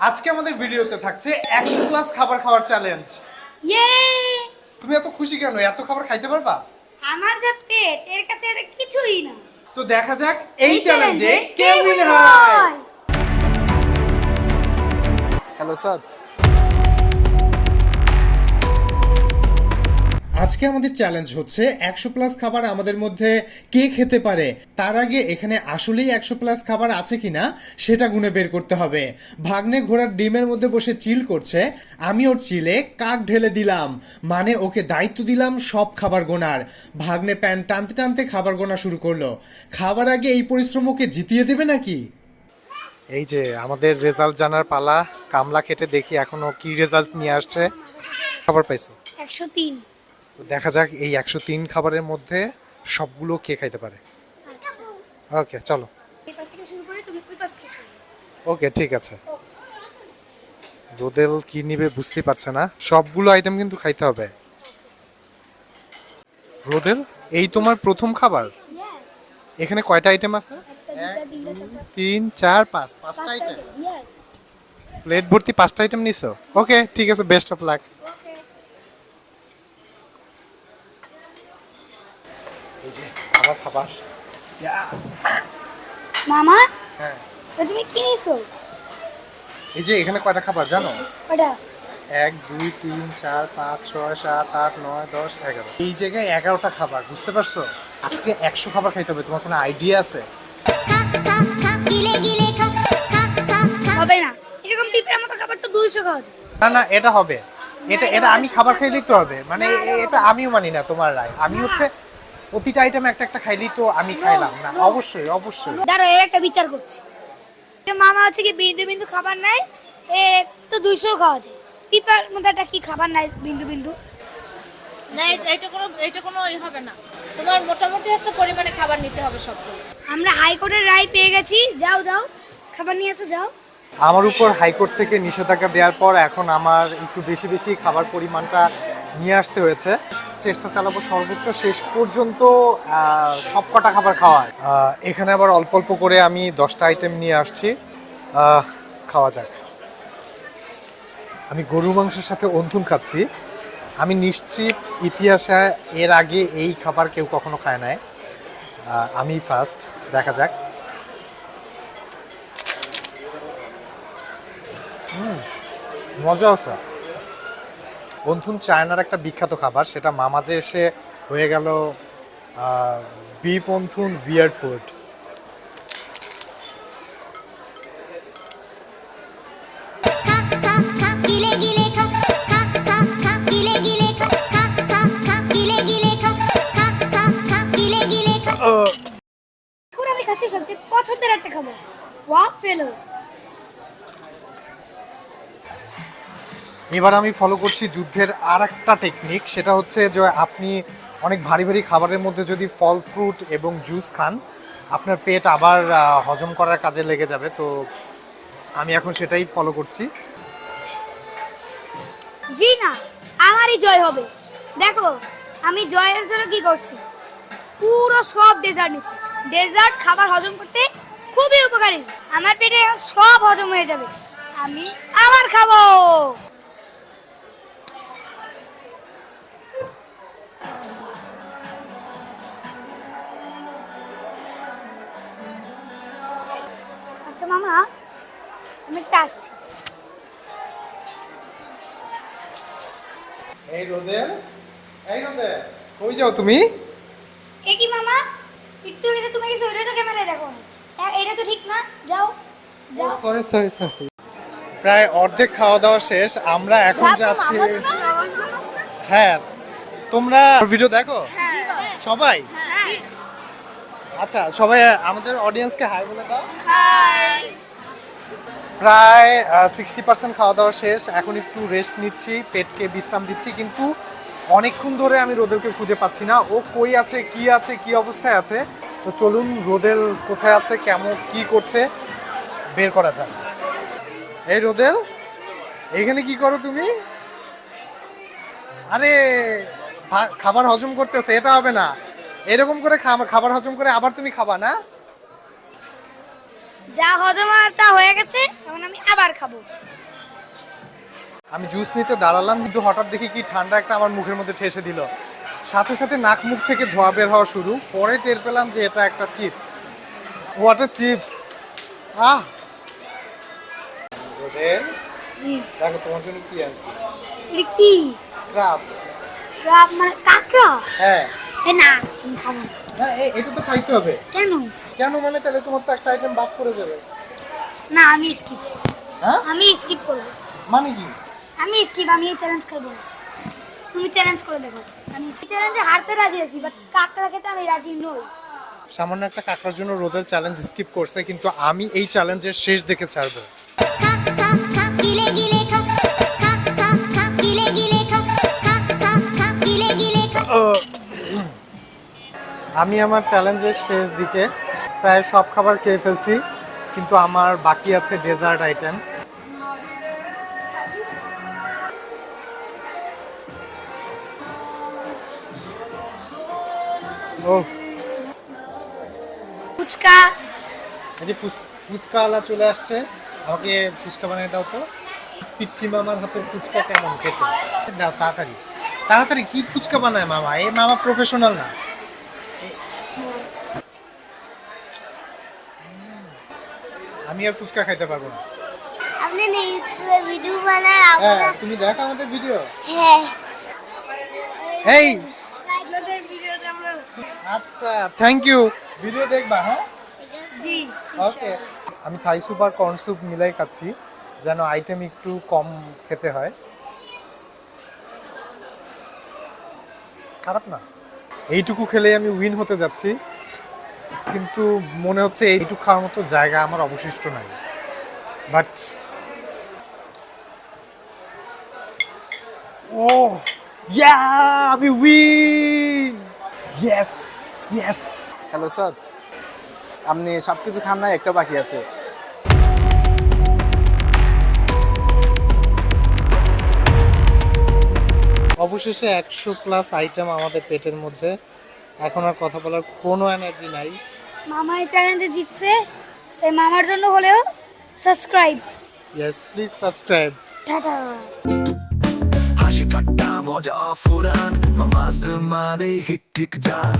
আজকে আমাদের ভিডিওতে থাকছে একশো প্লাস খাবার খাওয়ার চ্যালেঞ্জ ইয়ে! তুমি এত খুশি কেন? এত খাবার খাইতে পারবা? আমার যা পেট এর কাছে এটা কিছুই না। তো দেখা যাক এই চ্যালেঞ্জে কে উইনার হয়? হ্যালো স্যার আজকে আমাদের চ্যালেঞ্জ হচ্ছে একশো প্লাস খাবার আমাদের মধ্যে কে খেতে পারে? তার আগে এখানে আসলেই একশো প্লাস খাবার আছে কিনা সেটা গুনে বের করতে হবে। ভাগ্নে ঘোড়ার ডিমের মধ্যে বসে চিল করছে। আমি ওর চিলে কাক ঢেলে দিলাম। মানে ওকে দায়িত্ব দিলাম সব খাবার গোনার। ভাগ্নে প্যান টানতে টানতে খাবার গোনা শুরু করল। খাবার আগে এই পরিশ্রম ওকে জিতিয়ে দেবে নাকি? এই যে আমাদের রেজাল্ট জানার পালা। কামলা খেটে দেখি এখনও কি রেজাল্ট নিয়ে আসছে। খাবার পাইছো? একশো তিন। তো দেখা যাক এই একশো তিন খাবারের মধ্যে সবগুলো কে খাইতে পারে। ওকে চলো। ওকে ঠিক আছে। রোদেল কি নিবে বুঝতে পারছে না। সবগুলো আইটেম কিন্তু খাইতে হবে। রোদেল এই তোমার প্রথম খাবার? এখানে কয়টা আইটেম আছে? তিন চার পাঁচ পাঁচটা আইটেম প্লেট ভর্তি পাঁচটা আইটেম নিছো? ওকে ঠিক আছে বেস্ট অফ লাক okay. এই যে আমার খাবার। মামা? হ্যাঁ। তুমি কি নিছো? এই যে এখানে কয়টা খাবার জানো? ওটা এক দুই তিন চার পাঁচ ছয় সাত আট নয় দশ এগারো। এই জায়গায় এগারোটা খাবার বুঝতে পারছ? আজকে একশো খাবার খাইতে হবে তোমার কোনো আইডিয়া আছে? হবে না। এরকম পিঁপড়ার মতো খাবার তো দুইশো খাওয়া যায়। না না এটা হবে। এটা এটা আমি খাবার খাইলেই তো হবে। মানে এটা আমিও মানি না তোমার রায়। আমি হচ্ছে প্রতিটা আইটেম একটা একটা খাইলেই তো আমি খাইলাম না। অবশ্যই অবশ্যই। দাঁড়ো এর একটা বিচার করছি। যে মামা হচ্ছে কি বিন্দু বিন্দু খাবার নাই এ তো দুইশো খাওয়া যায়। পিপার মধ্যে একটা কি খাবার নাই বিন্দু বিন্দু? না এটা- এটা কোনো এটা কোনো ই হবে না। তোমার মোটামুটি একটা পরিমাণে খাবার নিতে হবে সব আমরা হাইকোর্টের রায় পেয়ে গেছি। যাও যাও খাবার নিয়ে এসো যাও। আমার উপর হাইকোর্ট থেকে নিষেধাজ্ঞা দেওয়ার পর এখন আমার একটু বেশি বেশি খাবার পরিমাণটা নিয়ে আসতে হয়েছে। চেষ্টা চালাবো সর্বোচ্চ। শেষ পর্যন্ত সব কটা খাবার খাওয়ার। এখানে আবার অল্প অল্প করে আমি দশটা আইটেম নিয়ে আসছি। খাওয়া যাক। আমি গরু মাংসের সাথে অন্থুন খাচ্ছি। আমি নিশ্চিত ইতিহাসে এর আগে এই খাবার কেউ কখনো খায় নাই। আমি ফার্স্ট দেখা যাক। মজা আছে। অন্থুন চায়নার একটা বিখ্যাত খাবার সেটা মামাজে এসে হয়ে গেল বিফ অন্থুন বিয়ার্ড ফুড গিলে গিলে খা খা খা খা এবার আমি ফলো করছি যুদ্ধের আর একটা টেকনিক সেটা হচ্ছে যে আপনি অনেক ভারী ভারী খাবারের মধ্যে যদি ফল ফ্রুট এবং জুস খান, আপনার পেট আবার হজম করার কাজে লেগে যাবে। তো আমি এখন সেটাই ফলো করছি। জি না, আমারই জয় হবে। দেখো, আমি জয়ের জন্য কি করছি? পুরো সব ডেজার্ট নিছি। ডেজার্ট খাবার হজম করতে খুবই উপকারী। আমার পেটে সব হজম হয়ে যাবে। আমি আবার খাব। আচ্ছা মামা আমি একটা আসছি। এই রোদে এই রোদে কই যাও তুমি? কে কি মামা? একটু গেছে তুমি গেছে ওইটা তো ক্যামেরায় দেখো। না এটা তো ঠিক না। যাও যাও। সরি সরি সরি প্রায় অর্ধেক খাওয়া দাওয়া শেষ আমরা এখন যাচ্ছি হ্যাঁ তোমরা ভিডিও দেখো? সবাই? আচ্ছা সবাই আমাদের অডিয়েন্সকে হাই বলে দাও। প্রায় সিক্সটি পার্সেন্ট খাওয়া দাওয়া শেষ। এখন একটু রেস্ট নিচ্ছি, পেটকে বিশ্রাম দিচ্ছি, কিন্তু অনেকক্ষণ ধরে আমি রোদেলকে খুঁজে পাচ্ছি না। ও কই আছে, কি আছে, কি অবস্থায় আছে? তো চলুন, রোদেল কোথায় আছে, কেমন, কি করছে, বের করা যাক। এই রোদেল এখানে কি করো তুমি? আরে খাবার হজম করতেছে, এটা হবে না। এরকম করে খাবার হজম করে আবার তুমি খাবা, না? যা হজম তা হয়ে গেছে এখন আমি আবার খাব। আমি জুস নিতে দাঁড়ালাম কিন্তু হঠাৎ দেখি কি ঠান্ডা একটা আমার মুখের মধ্যে ঠেসে দিল। সাথে সাথে নাক মুখ থেকে ধোয়া বের হওয়া শুরু পরে টের পেলাম যে এটা একটা চিপস। Water chips! আহ! দেখো তোমার জন্য কি আছে এটা কি? ক্রাব রাব মানে কাঁকড়া? হ্যাঁ। এ না খাব না। হ্যাঁ এটা তো খাইতে হবে। কেন? কেন মানে তাহলে তোমার তো একটা আইটেম বাদ করে যাবে না আমি স্কিপ হ্যাঁ আমি স্কিপ করব মানে কি আমি স্কিপ আমি এই চ্যালেঞ্জ না তুমি চ্যালেঞ্জ করে দেখো আমি চ্যালেঞ্জে হারতে রাজি আছি বাট কাঁকড়া খেতে আমি রাজি নই সামান্য একটা কাঁকড়ার জন্য রোদের চ্যালেঞ্জ স্কিপ করছে কিন্তু আমি এই চ্যালেঞ্জের শেষ দেখে ছাড়বো আমি আমার চ্যালেঞ্জের শেষ দিকে প্রায় সব খাবার খেয়ে ফেলছি কিন্তু আমার বাকি আছে ডেজার্ট আইটেম। ও ফুচকা। এই যে ফুচ- ফুচকাওয়ালা চলে আসছে আমাকে ফুচকা বানিয়ে দাও তো। পিচ্ছি মামার হাতের ফুচকা কেমন খেতে? দাও তাড়াতাড়ি। তাড়াতাড়ি কি ফুচকা বানায় মামা? এই মামা প্রফেশনাল না। আমি আর ফুচকা খাইতে পারব না। আপনি ইউটিউবে ভিডিও বানান হ্যাঁ তুমি দেখো আমাদের ভিডিও হ্যাঁ। এই আপনাদের ভিডিওতে আমরা আচ্ছা থ্যাংক ইউ ভিডিও দেখবা হ্যাঁ? জি ওকে আমি থাই স্যুপ আর কর্ন স্যুপ মিলাই খাচ্ছি যেন আইটেম একটু কম খেতে হয়। খারাপ না? এইটুকু খেলে আমি উইন হতে যাচ্ছি। কিন্তু মনে হচ্ছে এইটুকু খাওয়ার মতো জায়গা আমার অবশিষ্ট নাই। বাট ও ইয়া আমি win yes yes hello sir আপনি সব কিছু খান না একটা বাকি আছে। অবশেষে একশো প্লাস আইটেম আমাদের পেটের মধ্যে। এখন আর কথা বলার কোনো এনার্জি নাই। মামা এই চ্যালেঞ্জে জিতছে তাই মামার জন্য হলেও subscribe yes please subscribe tata. হাসি ঠাট্টা মজা ফুরান মামাজ মানে হিট ঠিক যান